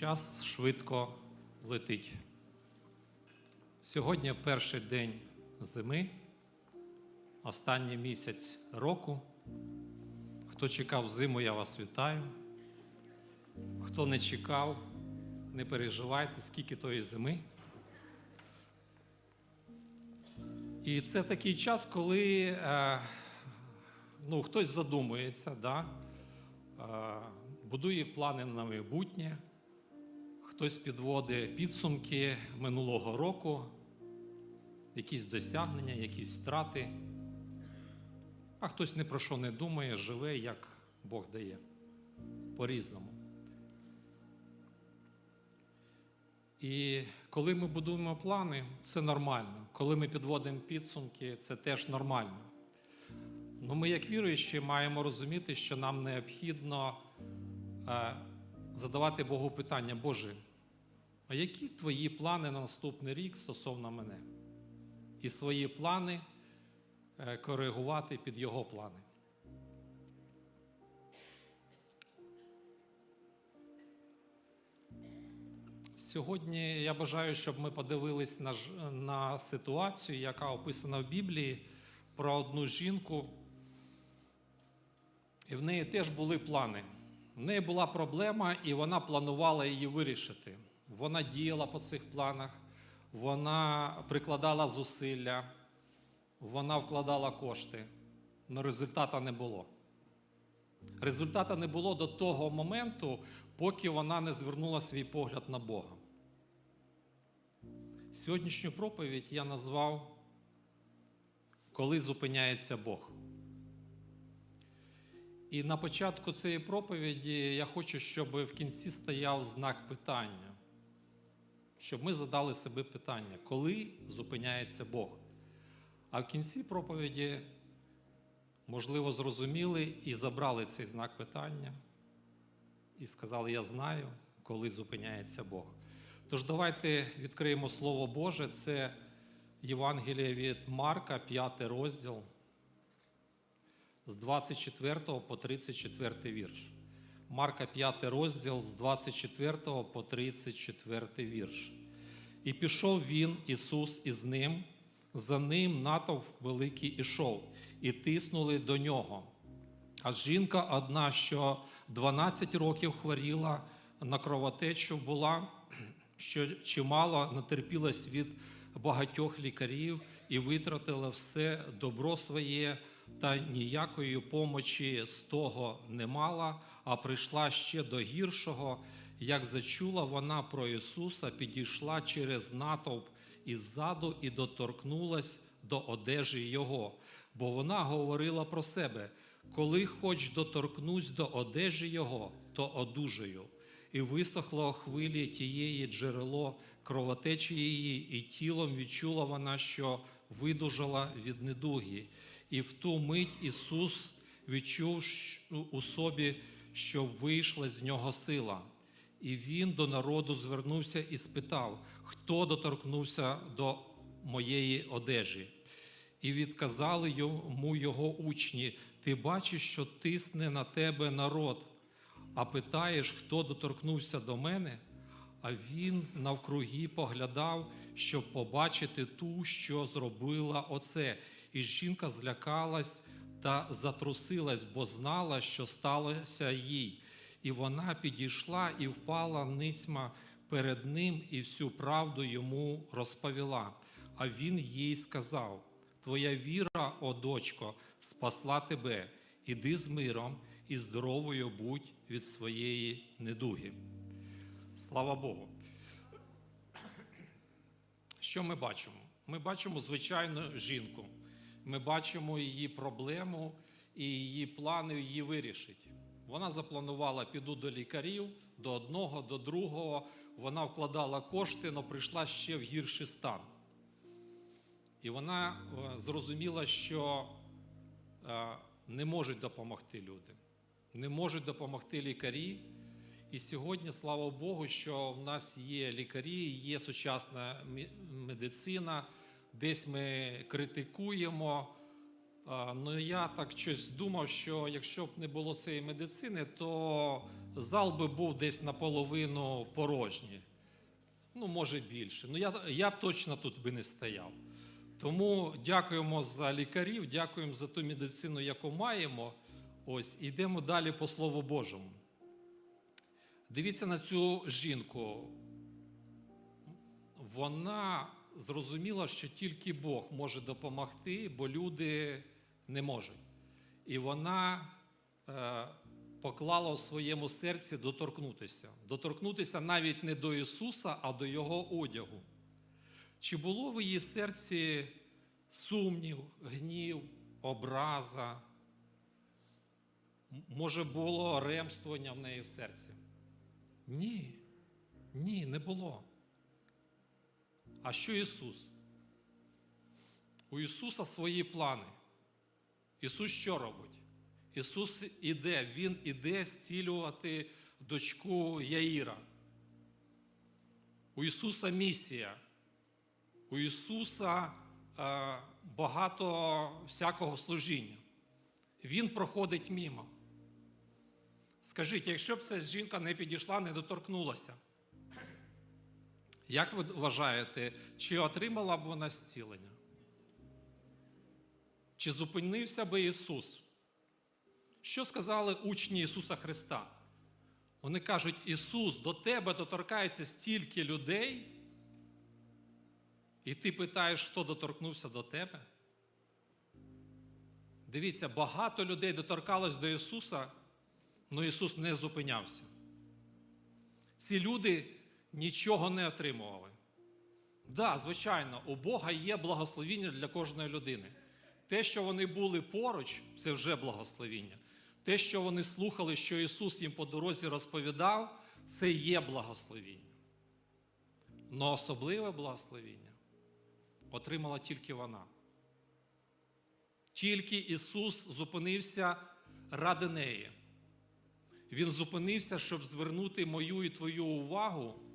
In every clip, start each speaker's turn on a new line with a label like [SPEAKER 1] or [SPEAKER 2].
[SPEAKER 1] Час швидко летить. Сьогодні перший день зими, останній місяць року. Хто чекав зиму, я вас вітаю. Хто не чекав, не переживайте, скільки тої зими. І це такий час, коли е, ну, хтось задумується, да? е, будує плани на майбутнє, хтось підводить підсумки минулого року, якісь досягнення, якісь втрати, а хтось ні про що не думає, живе, як Бог дає, по-різному. І коли ми будуємо плани, це нормально. Коли ми підводимо підсумки, це теж нормально. Ну, ми, як віруючі, маємо розуміти, що нам необхідно е, задавати Богу питання, Боже, а які твої плани на наступний рік стосовно мене? І свої плани е, коригувати під Його плани. Сьогодні я бажаю, щоб ми подивились на, на ситуацію, яка описана в Біблії про одну жінку. І в неї теж були плани. В неї була проблема, і вона планувала її вирішити. Вона діяла по цих планах, вона прикладала зусилля, вона вкладала кошти, але результату не було. Результату не було до того моменту, поки вона не звернула свій погляд на Бога. Сьогоднішню проповідь я назвав Коли зупиняється Бог. І на початку цієї проповіді я хочу, щоб в кінці стояв знак питання, щоб ми задали себе питання, коли зупиняється Бог. А в кінці проповіді, можливо, зрозуміли і забрали цей знак питання і сказали: Я знаю, коли зупиняється Бог. Тож давайте відкриємо Слово Боже, це Євангеліє від Марка, 5 розділ з 24 по 34 вірш. Марка 5 розділ з 24 по 34 вірш. І пішов він, Ісус, із ним, за ним натовп великий ішов, і тиснули до нього. А жінка одна, що 12 років хворіла на кровотечу, була, що чимало натерпілась від багатьох лікарів і витратила все добро своє, та ніякої помочі з того не мала, а прийшла ще до гіршого. Як зачула вона про Ісуса, підійшла через натовп іззаду і доторкнулась до одежі Його, бо вона говорила про себе: коли хоч доторкнусь до одежі Його, то одужаю. І висохло хвилі тієї джерело кровотечі її, і тілом відчула вона, що видужала від недуги. І в ту мить Ісус відчув у собі, що вийшла з нього сила. І він до народу звернувся і спитав, хто доторкнувся до моєї одежі. І відказали йому його учні: Ти бачиш, що тисне на тебе народ, а питаєш, хто доторкнувся до мене? А він навкруги поглядав, щоб побачити ту, що зробила оце. І жінка злякалась та затрусилась, бо знала, що сталося їй. І вона підійшла і впала ницьма перед ним, і всю правду йому розповіла. А він їй сказав: Твоя віра, о дочко, спасла тебе. Іди з миром і здоровою будь від своєї недуги. Слава Богу. Що ми бачимо? Ми бачимо звичайну жінку. Ми бачимо її проблему і її плани її вирішить. Вона запланувала, піду до лікарів, до одного, до другого. Вона вкладала кошти, але прийшла ще в гірший стан. І вона е, зрозуміла, що е, не можуть допомогти люди, не можуть допомогти лікарі. І сьогодні, слава Богу, що в нас є лікарі, є сучасна медицина, десь ми критикуємо. Ну я так щось думав, що якщо б не було цієї медицини, то зал би був десь наполовину порожній. Ну, може більше. Ну, я, я точно тут би не стояв. Тому дякуємо за лікарів, дякуємо за ту медицину, яку маємо. Ось, йдемо далі по Слову Божому. Дивіться на цю жінку. Вона зрозуміла, що тільки Бог може допомогти, бо люди не можуть. І вона е, поклала у своєму серці доторкнутися. Доторкнутися навіть не до Ісуса, а до Його одягу. Чи було в її серці сумнів, гнів, образа? Може, було ремствування в неї в серці? Ні, ні, не було. А що Ісус? У Ісуса свої плани. Ісус що робить? Ісус іде, Він іде зцілювати дочку Яїра. У Ісуса місія. У Ісуса е, багато всякого служіння. Він проходить мімо. Скажіть, якщо б ця жінка не підійшла, не доторкнулася, як ви вважаєте, чи отримала б вона зцілення? Чи зупинився би Ісус? Що сказали учні Ісуса Христа? Вони кажуть, Ісус, до тебе доторкається стільки людей, і ти питаєш, хто доторкнувся до тебе? Дивіться, багато людей доторкалось до Ісуса, але Ісус не зупинявся. Ці люди нічого не отримували. Так, да, звичайно, у Бога є благословіння для кожної людини. Те, що вони були поруч, це вже благословіння. Те, що вони слухали, що Ісус їм по дорозі розповідав, це є благословіння. Но особливе благословіння отримала тільки вона. Тільки Ісус зупинився ради неї. Він зупинився, щоб звернути мою і твою увагу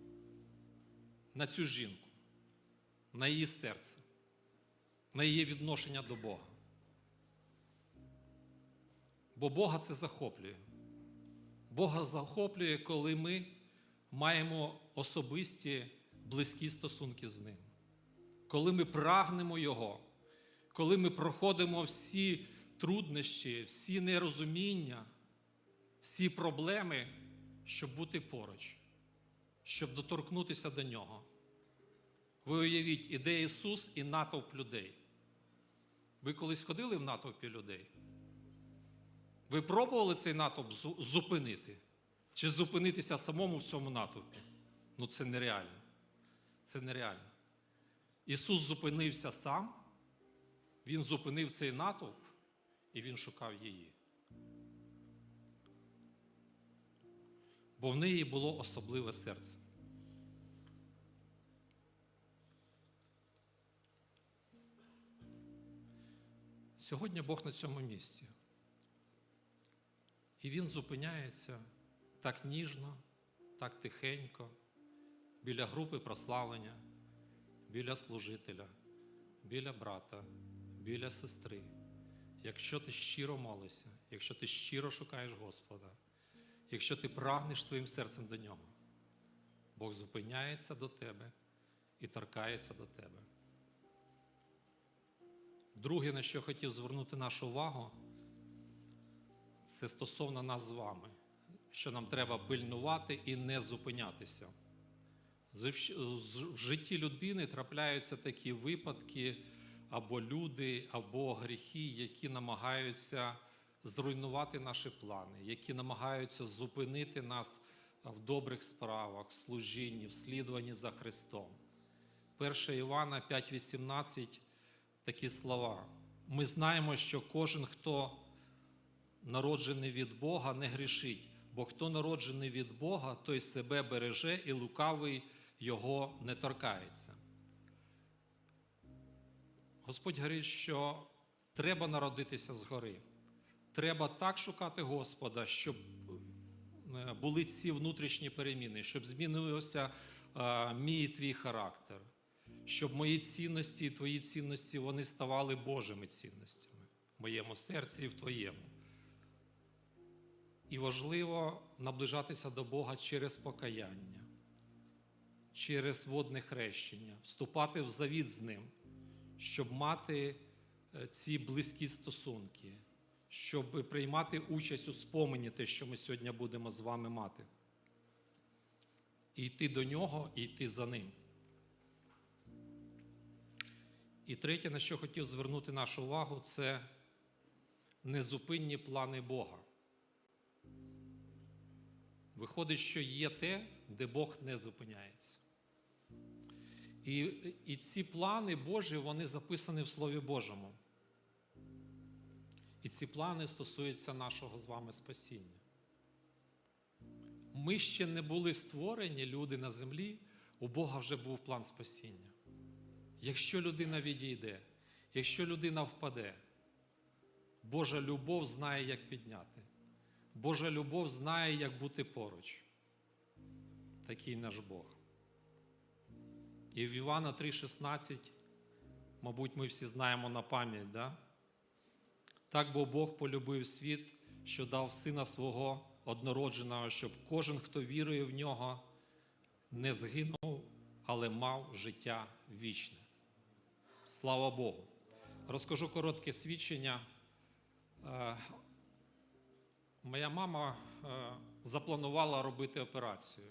[SPEAKER 1] на цю жінку, на її серце, на її відношення до Бога. Бо Бога це захоплює. Бога захоплює, коли ми маємо особисті близькі стосунки з Ним, коли ми прагнемо Його, коли ми проходимо всі труднощі, всі нерозуміння, всі проблеми, щоб бути поруч, щоб доторкнутися до Нього. Ви уявіть, іде Ісус і натовп людей. Ви колись ходили в натовпі людей? Ви пробували цей натовп зупинити? Чи зупинитися самому в цьому натовпі? Ну це нереально. Це нереально. Ісус зупинився сам, Він зупинив цей натовп і Він шукав її. Бо в неї було особливе серце. Сьогодні Бог на цьому місці. І він зупиняється так ніжно, так тихенько, біля групи прославлення, біля служителя, біля брата, біля сестри. Якщо ти щиро молишся, якщо ти щиро шукаєш Господа, якщо ти прагнеш своїм серцем до нього, Бог зупиняється до тебе і торкається до тебе. Друге, на що хотів звернути нашу увагу, це стосовно нас з вами, що нам треба пильнувати і не зупинятися. В житті людини трапляються такі випадки, або люди, або гріхи, які намагаються зруйнувати наші плани, які намагаються зупинити нас в добрих справах, в служінні, в слідуванні за Христом. 1 Івана 5,18 такі слова. Ми знаємо, що кожен, хто народжений від Бога, не грішить, бо хто народжений від Бога, той себе береже і лукавий його не торкається. Господь говорить, що треба народитися згори. Треба так шукати Господа, щоб е, були ці внутрішні переміни, щоб змінився е, мій і твій характер, щоб мої цінності і твої цінності вони ставали Божими цінностями в моєму серці і в твоєму. І важливо наближатися до Бога через покаяння, через водне хрещення, вступати в завіт з Ним, щоб мати е, ці близькі стосунки, щоб приймати участь у спомені те, що ми сьогодні будемо з вами мати. І йти до нього, і йти за ним. І третє, на що хотів звернути нашу увагу, це незупинні плани Бога. Виходить, що є те, де Бог не зупиняється. І, і ці плани Божі, вони записані в Слові Божому. І ці плани стосуються нашого з вами спасіння. Ми ще не були створені, люди на землі, у Бога вже був план спасіння. Якщо людина відійде, якщо людина впаде, Божа любов знає, як підняти. Божа любов знає, як бути поруч. Такий наш Бог. І в Івана 3,16, мабуть, ми всі знаємо на пам'ять, да? Так бо Бог полюбив світ, що дав сина свого однородженого, щоб кожен, хто вірує в нього, не згинув, але мав життя вічне. Слава Богу. Розкажу коротке свідчення. Е, Моя мама е, запланувала робити операцію.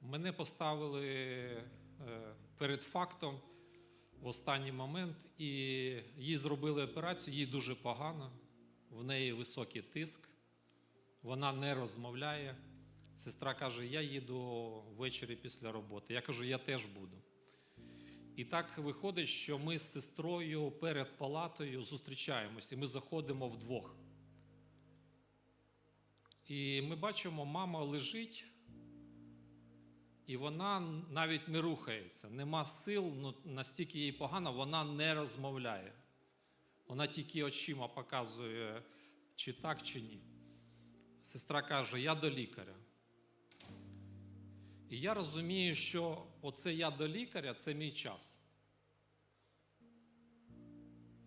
[SPEAKER 1] Мене поставили е, перед фактом в останній момент, і їй зробили операцію, їй дуже погано, в неї високий тиск, вона не розмовляє. Сестра каже: Я їду ввечері після роботи. Я кажу, я теж буду. І так виходить, що ми з сестрою перед палатою зустрічаємось, і ми заходимо вдвох. І ми бачимо, мама лежить, і вона навіть не рухається, нема сил, ну, настільки їй погано, вона не розмовляє. Вона тільки очима показує, чи так, чи ні. Сестра каже: Я до лікаря. І я розумію, що оце я до лікаря це мій час.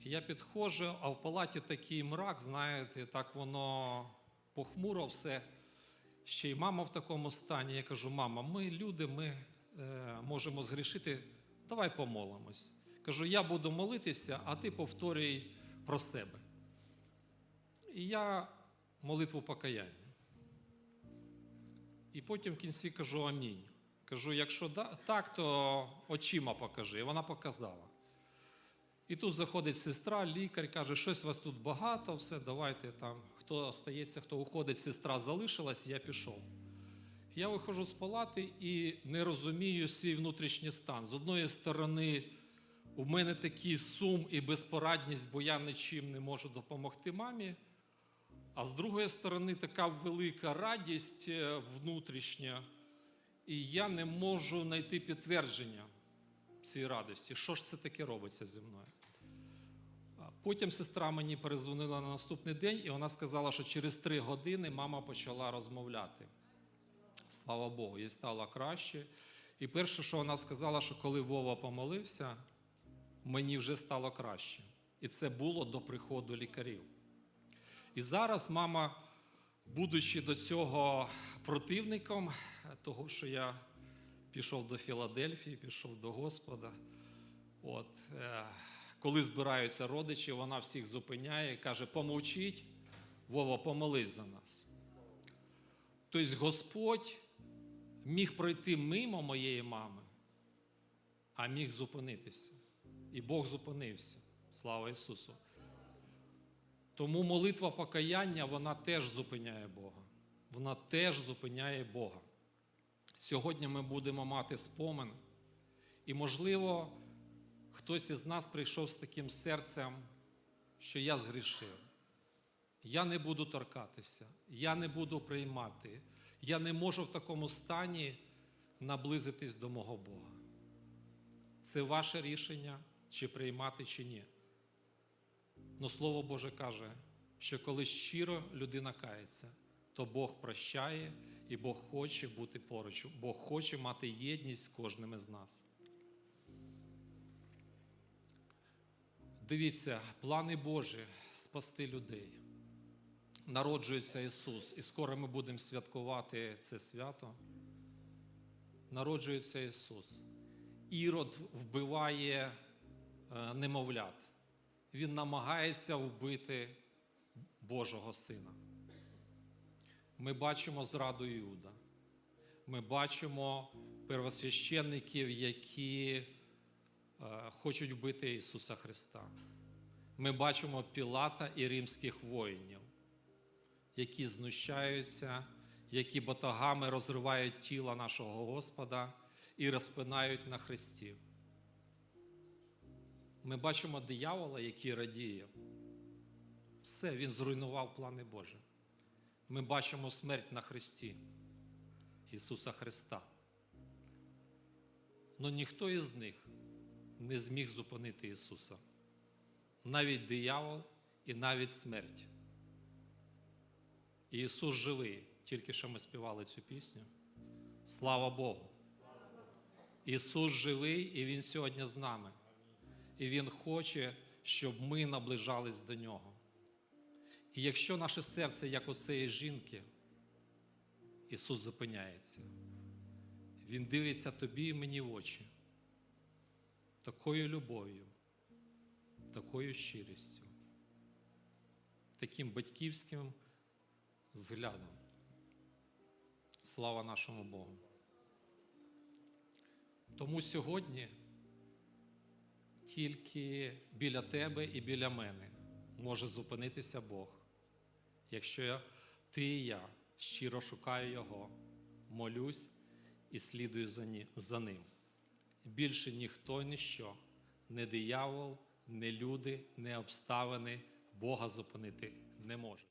[SPEAKER 1] І я підходжу, а в палаті такий мрак, знаєте, так воно похмуро все. Ще й мама в такому стані. Я кажу: мама, ми люди, ми е, можемо згрішити, давай помолимось. Кажу, я буду молитися, а ти повторюй про себе. І я молитву покаяння. І потім в кінці кажу амінь. Кажу, якщо так, то очима покажи. І вона показала. І тут заходить сестра, лікар, каже, щось у вас тут багато, все, давайте там, хто остається, хто уходить, сестра залишилась, я пішов. Я виходжу з палати і не розумію свій внутрішній стан. З одної сторони, у мене такий сум і безпорадність, бо я нічим не можу допомогти мамі. А з другої сторони, така велика радість е, внутрішня, і я не можу знайти підтвердження цієї радості. Що ж це таке робиться зі мною? Потім сестра мені перезвонила на наступний день, і вона сказала, що через три години мама почала розмовляти. Слава Богу, їй стало краще. І перше, що вона сказала, що коли Вова помолився, мені вже стало краще. І це було до приходу лікарів. І зараз мама, будучи до цього противником, того, що я пішов до Філадельфії, пішов до Господа. От, е, коли збираються родичі, вона всіх зупиняє і каже: помовчіть, Вова, помолись за нас. Тобто Господь міг пройти мимо моєї мами, а міг зупинитися. І Бог зупинився. Слава Ісусу! Тому молитва покаяння вона теж зупиняє Бога. Вона теж зупиняє Бога. Сьогодні ми будемо мати спомин, і, можливо, хтось із нас прийшов з таким серцем, що я згрішив. Я не буду торкатися, я не буду приймати, я не можу в такому стані наблизитись до мого Бога. Це ваше рішення, чи приймати, чи ні. Но Слово Боже каже, що коли щиро людина кається, то Бог прощає і Бог хоче бути поруч, Бог хоче мати єдність з кожним із нас. Дивіться, плани Божі спасти людей. народжується Ісус, і скоро ми будемо святкувати це свято. Народжується Ісус. Ірод вбиває е, немовлят. Він намагається вбити Божого Сина. Ми бачимо зраду Іуда. Ми бачимо первосвященників, які хочуть вбити Ісуса Христа. Ми бачимо Пілата і римських воїнів, які знущаються, які батагами розривають тіло нашого Господа і розпинають на хресті. Ми бачимо диявола, який радіє. Все, він зруйнував плани Божі. Ми бачимо смерть на хресті Ісуса Христа. Но ніхто із них не зміг зупинити Ісуса. Навіть диявол і навіть смерть. Ісус живий, тільки що ми співали цю пісню. Слава Богу! Ісус живий, і Він сьогодні з нами. І Він хоче, щоб ми наближались до Нього. І якщо наше серце, як у цієї жінки, Ісус зупиняється. Він дивиться тобі і мені в очі, такою любов'ю, такою щирістю, таким батьківським зглядом. Слава нашому Богу. Тому сьогодні тільки біля тебе і біля мене може зупинитися Бог. Якщо ти і я щиро шукаю Його, молюсь і слідую за ним. Більше ніхто ніщо, не диявол, не люди, не обставини Бога зупинити не може.